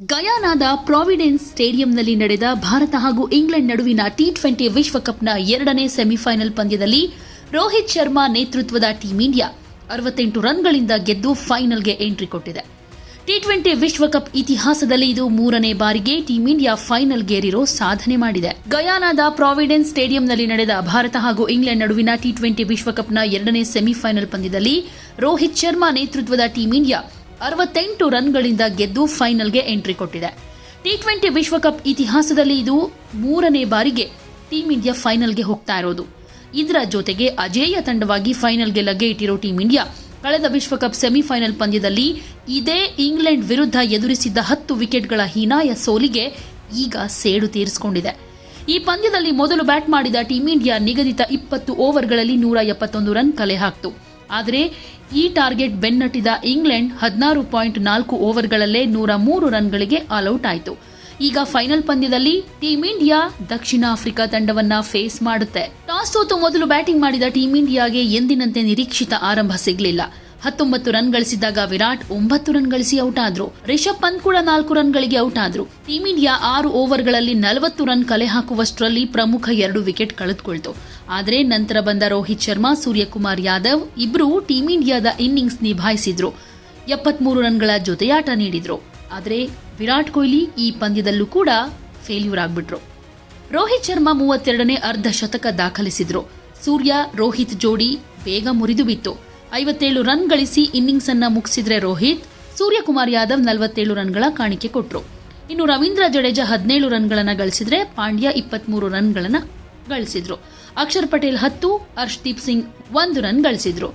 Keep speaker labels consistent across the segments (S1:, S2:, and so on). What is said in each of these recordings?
S1: ಗಯಾನಾದ Providence ಸ್ಟೇಡಿಯಂನಲ್ಲಿ ನಡೆದ ಭಾರತ ಹಾಗೂ England ನಡುವಿನ ಟಿ ಟ್ವೆಂಟಿ ವಿಶ್ವಕಪ್ನ ಎರಡನೇ ಸೆಮಿಫೈನಲ್ ಪಂದ್ಯದಲ್ಲಿ ರೋಹಿತ್ ಶರ್ಮಾ ನೇತೃತ್ವದ ಟೀಂ ಇಂಡಿಯಾ ಅರವತ್ತೆಂಟು ರನ್ಗಳಿಂದ ಗೆದ್ದು ಫೈನಲ್ಗೆ ಎಂಟ್ರಿ ಕೊಟ್ಟಿದೆ. ಟಿ ಟ್ವೆಂಟಿ ವಿಶ್ವಕಪ್ ಇತಿಹಾಸದಲ್ಲಿ ಇದು ಮೂರನೇ ಬಾರಿಗೆ ಟೀಂ ಇಂಡಿಯಾ ಫೈನಲ್ಗೇರಿರೋ ಸಾಧನೆ ಮಾಡಿದೆ. ಗಯಾನಾದ ಪ್ರಾವಿಡೆನ್ಸ್ ಸ್ಟೇಡಿಯಂನಲ್ಲಿ ನಡೆದ ಭಾರತ ಹಾಗೂ ಇಂಗ್ಲೆಂಡ್ ನಡುವಿನ ಟಿ ಟ್ವೆಂಟಿ ವಿಶ್ವಕಪ್ನ ಎರಡನೇ ಸೆಮಿಫೈನಲ್ ಪಂದ್ಯದಲ್ಲಿ ರೋಹಿತ್ ಶರ್ಮಾ ನೇತೃತ್ವದ ಟೀಂ ಇಂಡಿಯಾ ಅರವತ್ತೆಂಟು ರನ್ಗಳಿಂದ ಗೆದ್ದು ಫೈನಲ್ಗೆ ಎಂಟ್ರಿ ಕೊಟ್ಟಿದೆ. ಟಿ ಟ್ವೆಂಟಿ ವಿಶ್ವಕಪ್ ಇತಿಹಾಸದಲ್ಲಿ ಇದು ಮೂರನೇ ಬಾರಿಗೆ ಟೀಂ ಇಂಡಿಯಾ ಫೈನಲ್ಗೆ ಹೋಗ್ತಾ ಇರೋದು. ಇದರ ಜೊತೆಗೆ ಅಜೇಯ ತಂಡವಾಗಿ ಫೈನಲ್ಗೆ ಲಗ್ಗೆ ಇಟ್ಟಿರೋ ಟೀಂ ಇಂಡಿಯಾ ಕಳೆದ ವಿಶ್ವಕಪ್ ಸೆಮಿಫೈನಲ್ ಪಂದ್ಯದಲ್ಲಿ ಇದೇ ಇಂಗ್ಲೆಂಡ್ ವಿರುದ್ಧ ಎದುರಿಸಿದ್ದ ಹತ್ತು ವಿಕೆಟ್ಗಳ ಹೀನಾಯ ಸೋಲಿಗೆ ಈಗ ಸೇಡು ತೀರಿಸಿಕೊಂಡಿದೆ. ಈ ಪಂದ್ಯದಲ್ಲಿ ಮೊದಲು ಬ್ಯಾಟ್ ಮಾಡಿದ ಟೀಂ ಇಂಡಿಯಾ ನಿಗದಿತ ಇಪ್ಪತ್ತು ಓವರ್ಗಳಲ್ಲಿ ನೂರ ಎಪ್ಪತ್ತೊಂದು ರನ್ ಕಲೆ ಹಾಕಿತು. ಆದರೆ ಈ ಟಾರ್ಗೆಟ್ ಬೆನ್ನಟ್ಟಿದ ಇಂಗ್ಲೆಂಡ್ ಹದಿನಾರು ಪಾಯಿಂಟ್ ನಾಲ್ಕು ಓವರ್ಗಳಲ್ಲೇ ನೂರ ಮೂರು ರನ್ಗಳಿಗೆ ಆಲ್ಔಟ್ ಆಯಿತು. ಈಗ ಫೈನಲ್ ಪಂದ್ಯದಲ್ಲಿ ಟೀಂ ಇಂಡಿಯಾ ದಕ್ಷಿಣ ಆಫ್ರಿಕಾ ತಂಡವನ್ನ ಫೇಸ್ ಮಾಡುತ್ತೆ. ಟಾಸ್ ಸೋತು ಮೊದಲು ಬ್ಯಾಟಿಂಗ್ ಮಾಡಿದ ಟೀಂ ಇಂಡಿಯಾಗೆ ಎಂದಿನಂತೆ ನಿರೀಕ್ಷಿತ ಆರಂಭ ಸಿಗಲಿಲ್ಲ. ಹತ್ತೊಂಬತ್ತು ರನ್ ಗಳಿಸಿದಾಗ ವಿರಾಟ್ ಒಂಬತ್ತು ರನ್ ಗಳಿಸಿ ಔಟ್ ಆದ್ರು. ರಿಷಬ್ ಪಂತ್ ಕೂಡ ನಾಲ್ಕು ರನ್ಗಳಿಗೆ ಔಟ್ ಆದ್ರು. ಟೀಂ ಇಂಡಿಯಾ ಆರು ಓವರ್ಗಳಲ್ಲಿ ನಲವತ್ತು ರನ್ ಕಲೆ ಹಾಕುವಷ್ಟರಲ್ಲಿ ಪ್ರಮುಖ ಎರಡು ವಿಕೆಟ್ ಕಳೆದುಕೊಳ್ತು. ಆದರೆ ನಂತರ ಬಂದ ರೋಹಿತ್ ಶರ್ಮಾ, ಸೂರ್ಯಕುಮಾರ್ ಯಾದವ್ ಇಬ್ಬರು ಟೀಂ ಇಂಡಿಯಾದ ಇನ್ನಿಂಗ್ಸ್ ನಿಭಾಯಿಸಿದ್ರು. ಎಪ್ಪತ್ಮೂರು ರನ್ಗಳ ಜೊತೆಯಾಟ ನೀಡಿದ್ರು. ಆದರೆ ವಿರಾಟ್ ಕೊಹ್ಲಿ ಈ ಪಂದ್ಯದಲ್ಲೂ ಕೂಡ ಫೇಲ್ಯೂರ್ ಆಗ್ಬಿಟ್ರು. ರೋಹಿತ್ ಶರ್ಮಾ ಮೂವತ್ತೆರಡನೇ ಅರ್ಧ ಶತಕ ದಾಖಲಿಸಿದ್ರು. ಸೂರ್ಯ, ರೋಹಿತ್ ಜೋಡಿ ಬೇಗ ಮುರಿದು ಬಿತ್ತು. ಐವತ್ತೇಳು ರನ್ ಗಳಿಸಿ ಇನ್ನಿಂಗ್ಸ್ ಅನ್ನ ಮುಗಿಸಿದ್ರೆ ರೋಹಿತ್, ಸೂರ್ಯಕುಮಾರ್ ಯಾದವ್ ನಲವತ್ತೇಳು ರನ್ಗಳ ಕಾಣಿಕೆ ಕೊಟ್ಟರು ಇನ್ನು ರವೀಂದ್ರ ಜಡೇಜಾ ಹದಿನೇಳು ರನ್ಗಳನ್ನು ಗಳಿಸಿದ್ರೆ ಪಾಂಡ್ಯ ಇಪ್ಪತ್ಮೂರು ರನ್ಗಳನ್ನು ಗಳಿಸಿದ್ರು. ಅಕ್ಷರ್ ಪಟೇಲ್ ಹತ್ತು, ಹರ್ಷ್ದೀಪ್ ಸಿಂಗ್ ಒಂದು ರನ್ ಗಳಿಸಿದ್ರು.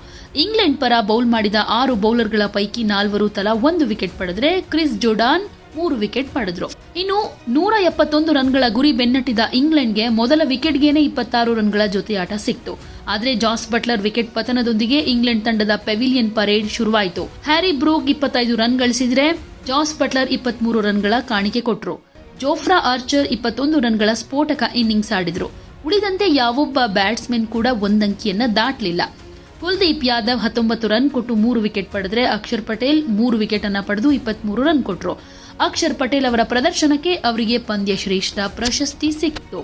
S1: ಇಂಗ್ಲೆಂಡ್ ಪರ ಬೌಲ್ ಮಾಡಿದ ಆರು ಬೌಲರ್ಗಳ ಪೈಕಿ ನಾಲ್ವರು ತಲಾ ಒಂದು ವಿಕೆಟ್ ಪಡೆದ್ರೆ ಕ್ರಿಸ್ ಜೋಡಾನ್ ಮೂರು ವಿಕೆಟ್ ಪಡೆದ್ರು. ಇನ್ನು ನೂರ ಎಪ್ಪತ್ತೊಂದು ರನ್ಗಳ ಗುರಿ ಬೆನ್ನಟ್ಟಿದ ಇಂಗ್ಲೆಂಡ್ಗೆ ಮೊದಲ ವಿಕೆಟ್ಗೇನೆ ಇಪ್ಪತ್ತಾರು ರನ್ಗಳ ಜೊತೆಯಾಟ ಸಿಕ್ತು. ಆದರೆ ಜಾಸ್ ಬಟ್ಲರ್ ವಿಕೆಟ್ ಪತನದೊಂದಿಗೆ ಇಂಗ್ಲೆಂಡ್ ತಂಡದ ಪೆವಿಲಿಯನ್ ಪರೇಡ್ ಶುರುವಾಯಿತು. ಹ್ಯಾರಿ ಬ್ರೂಕ್ ಇಪ್ಪತ್ತೈದು ರನ್ ಗಳಿಸಿದ್ರೆ ಜಾಸ್ ಬಟ್ಲರ್ ಇಪ್ಪತ್ಮೂರು ರನ್ಗಳ ಕಾಣಿಕೆ ಕೊಟ್ಟರು ಜೋಫ್ರಾ ಆರ್ಚರ್ ಇಪ್ಪತ್ತೊಂದು ರನ್ಗಳ ಸ್ಫೋಟಕ ಇನ್ನಿಂಗ್ಸ್ ಆಡಿದ್ರು. ಉಳಿದಂತೆ ಯಾವೊಬ್ಬ ಬ್ಯಾಟ್ಸ್ಮನ್ ಕೂಡ ಒಂದಂಕಿಯನ್ನ ದಾಟಲಿಲ್ಲ. ಕುಲ್ದೀಪ್ ಯಾದವ್ ಹತ್ತೊಂಬತ್ತು ರನ್ ಕೊಟ್ಟು ಮೂರು ವಿಕೆಟ್ ಪಡೆದ್ರೆ ಅಕ್ಷರ್ ಪಟೇಲ್ ಮೂರು ವಿಕೆಟ್ ಅನ್ನ ಪಡೆದು ಇಪ್ಪತ್ಮೂರು ರನ್ ಕೊಟ್ಟರು ಅಕ್ಷರ್ ಪಟೇಲ್ ಅವರ ಪ್ರದರ್ಶನಕ್ಕೆ ಅವರಿಗೆ ಪಂದ್ಯ ಶ್ರೇಷ್ಠ ಪ್ರಶಸ್ತಿ ಸಿಕ್ತು